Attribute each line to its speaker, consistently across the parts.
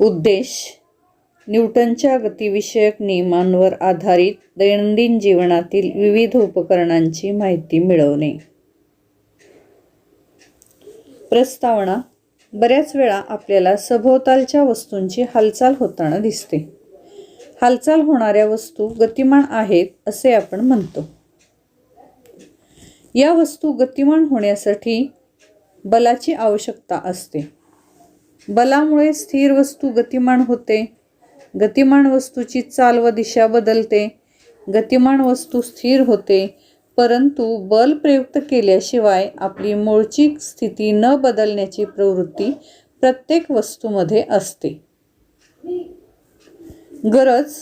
Speaker 1: उद्देश न्यूटनच्या गतिविषयक नियमांवर आधारित दैनंदिन जीवनातील विविध उपकरणांची माहिती मिळवणे. प्रस्तावना बऱ्याच वेळा आपल्याला सभोवतालच्या वस्तूंची हालचाल होताना दिसते. हालचाल होणाऱ्या वस्तू गतिमान आहेत असे आपण म्हणतो. या वस्तू गतिमान होण्यासाठी बलाची आवश्यकता असते. बलामुळे स्थिर वस्तू गतिमान होते. गतिमान वस्तूची चाल व दिशा बदलते. गतिमान वस्तू स्थिर होते परंतु बल प्रयुक्त केल्याशिवाय आपली मूळची स्थिती न बदलण्याची प्रवृत्ती प्रत्येक वस्तूमध्ये असते. गरज.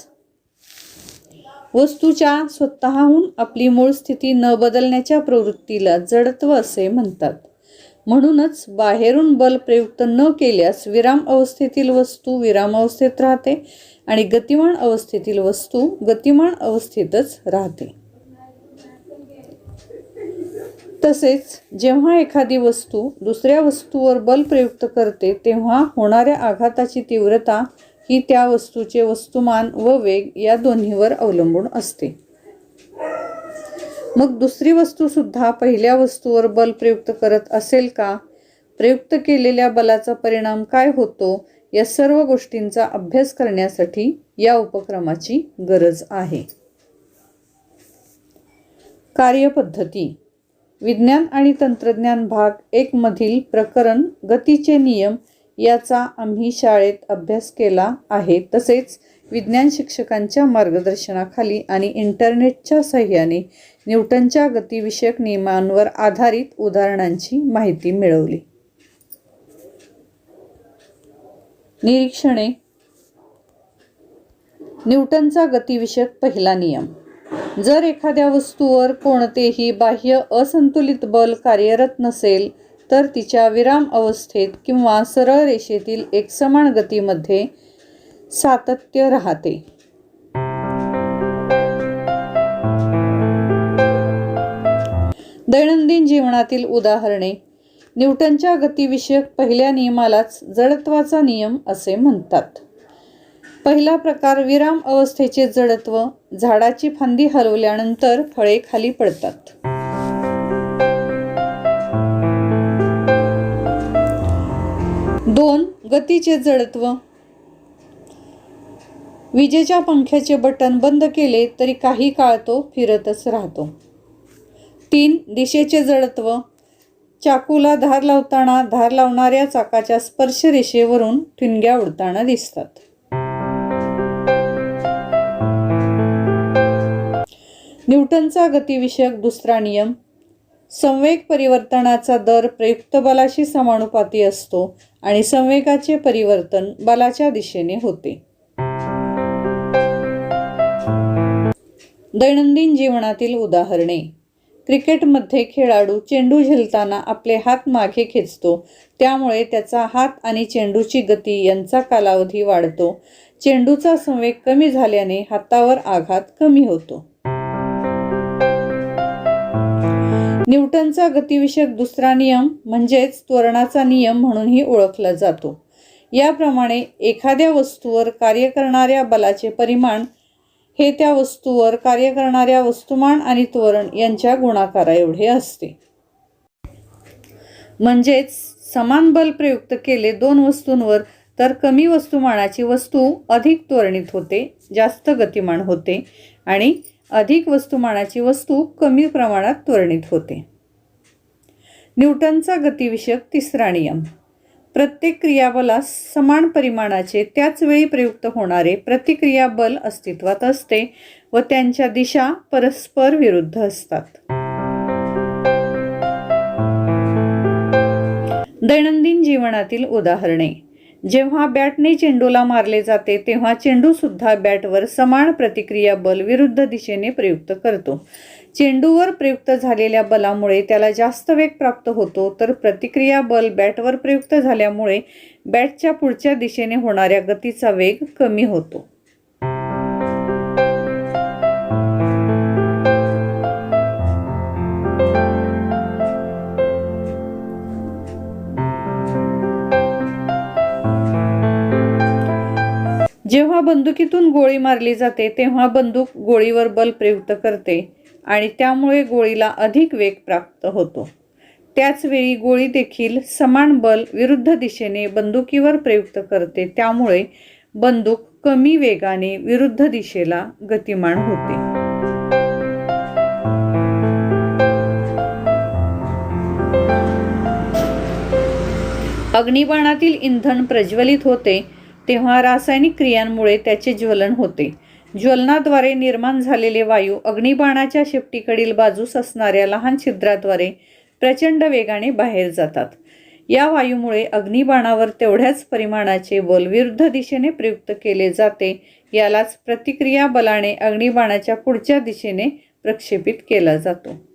Speaker 1: वस्तूच्या स्वतःहून आपली मूळ स्थिती न बदलण्याच्या प्रवृत्तीला जडत्व असे म्हणतात. म्हणूनच बाहेरून बल प्रयुक्त न केल्यास विराम अवस्थेतील वस्तू विराम अवस्थेत राहते आणि गतिमान अवस्थेतील वस्तू गतिमान अवस्थेतच राहते. तसेच जेव्हा एखादी वस्तू दुसऱ्या वस्तूवर बल प्रयुक्त करते तेव्हा होणाऱ्या आघाताची तीव्रता ही त्या वस्तूचे वस्तुमान व वेग या दोन्हीवर अवलंबून असते. मग दुसरी वस्तू सुद्धा पहिल्या वस्तूवर बल प्रयुक्त करत असेल का? प्रयुक्त केलेल्या बलाचा परिणाम काय होतो? या सर्व गोष्टींचा अभ्यास करण्यासाठी या उपक्रमाची गरज आहे. कार्यपद्धती. विज्ञान आणि तंत्रज्ञान भाग एक मधील प्रकरण गतीचे नियम याचा आम्ही शाळेत अभ्यास केला आहे. तसेच विज्ञान शिक्षकांच्या मार्गदर्शनाखाली आणि इंटरनेटच्या सहाय्याने न्यूटनच्या गतिविषयक नियमांवर आधारित उदाहरणांची माहिती मिळवली. निरीक्षणे. न्यूटनचा गतिविषयक पहिला नियम. जर एखाद्या वस्तूवर कोणतेही बाह्य असंतुलित बल कार्यरत नसेल तर तिच्या विराम अवस्थेत किंवा सरळ रेषेतील एकसमान गतीमध्ये सातत्य राहते. दैनंदिन जीवनातील उदाहरणे. न्यूटनच्या गतिविषयक पहिल्या नियमालाच जडत्वाचा नियम असे म्हणतात. पहिला प्रकार विराम अवस्थेचे जडत्व झाडाची फांदी हलवल्यानंतर फळे खाली पडतात. दोन गतीचे जडत्व. विजेच्या पंख्याचे बटन बंद केले तरी काही काळ तो फिरतच राहतो. तीन दिशेचे जडत्व. चाकूला धार लावताना धार लावणाऱ्या चाकाच्या स्पर्श रेषेवरून ठिणग्या उडताना दिसतात. न्यूटनचा गतिविषयक दुसरा नियम. संवेग परिवर्तनाचा दर प्रयुक्त बलाशी समानुपाती असतो आणि संवेगाचे परिवर्तन बलाच्या दिशेने होते. दैनंदिन जीवनातील उदाहरणे. क्रिकेटमध्ये खेळाडू चेंडू झेलताना आपले हात मागे खेचतो त्यामुळे त्याचा हात आणि चेंडूची गती यांचा कालावधी वाढतो. चेंडूचा संवेग कमी झाल्याने हातावर आघात कमी होतो. न्यूटनचा गतिविषयक दुसरा नियम म्हणजेच त्वरणाचा नियम म्हणूनही ओळखला जातो. याप्रमाणे एखाद्या वस्तूवर कार्य करणाऱ्या बलाचे परिमाण हे त्या वस्तूवर कार्य करणाऱ्या वस्तुमान आणि त्वरण यांच्या गुणाकारा एवढे असते. म्हणजेच समान बल प्रयुक्त केले दोन वस्तूंवर तर कमी वस्तुमानाची वस्तू अधिक त्वरणित होते जास्त गतिमान होते आणि अधिक वस्तुमानाची वस्तू कमी प्रमाणात त्वरणित होते. न्यूटनचा गतिविषयक तिसरा नियम. प्रत्येक क्रियाबलास समान परिमाणाचे त्याच वेळी प्रयुक्त होणारे प्रतिक्रिया बल अस्तित्वात असते व त्यांच्या दिशा परस्पर विरुद्ध असतात. दैनंदिन जीवनातील उदाहरणे. जेव्हा बॅटने चेंडूला मारले जाते तेव्हा चेंडूसुद्धा बॅटवर समान प्रतिक्रिया बल विरुद्ध दिशेने प्रयुक्त करतो. चेंडूवर प्रयुक्त झालेल्या बलामुळे त्याला जास्त वेग प्राप्त होतो तर प्रतिक्रिया बल बॅटवर प्रयुक्त झाल्यामुळे बॅटच्या पुढच्या दिशेने होणाऱ्या गतीचा वेग कमी होतो. जेव्हा बंदुकीतून गोळी मारली जाते तेव्हा बंदूक गोळीवर बल प्रयुक्त करते आणि त्यामुळे गोळीला अधिक वेग प्राप्त होतो. त्याचवेळी गोळी देखील समान बल विरुद्ध दिशेने बंदुकीवर प्रयुक्त करते त्यामुळे बंदूक कमी वेगाने विरुद्ध दिशेला गतिमान होते. अग्निबाणातील इंधन प्रज्वलित होते तेव्हा रासायनिक क्रियांमुळे त्याचे ज्वलन होते. ज्वलनाद्वारे निर्माण झालेले वायू अग्निबाणाच्या शेपटीकडील बाजूस असणाऱ्या लहान छिद्राद्वारे प्रचंड वेगाने बाहेर जातात. या वायूमुळे अग्निबाणावर तेवढ्याच परिमाणाचे बल विरुद्ध दिशेने प्रयुक्त केले जाते यालाच प्रतिक्रिया बलाने अग्निबाणाच्या पुढच्या दिशेने प्रक्षेपित केला जातो.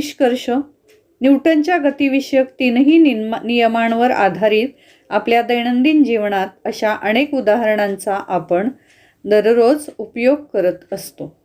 Speaker 1: निष्कर्ष न्यूटनच्या गतिविषयक तीनही निन्मा- नियमांवर आधारित आपल्या दैनंदिन जीवनात अशा अनेक उदाहरणांचा आपण दररोज उपयोग करत असतो.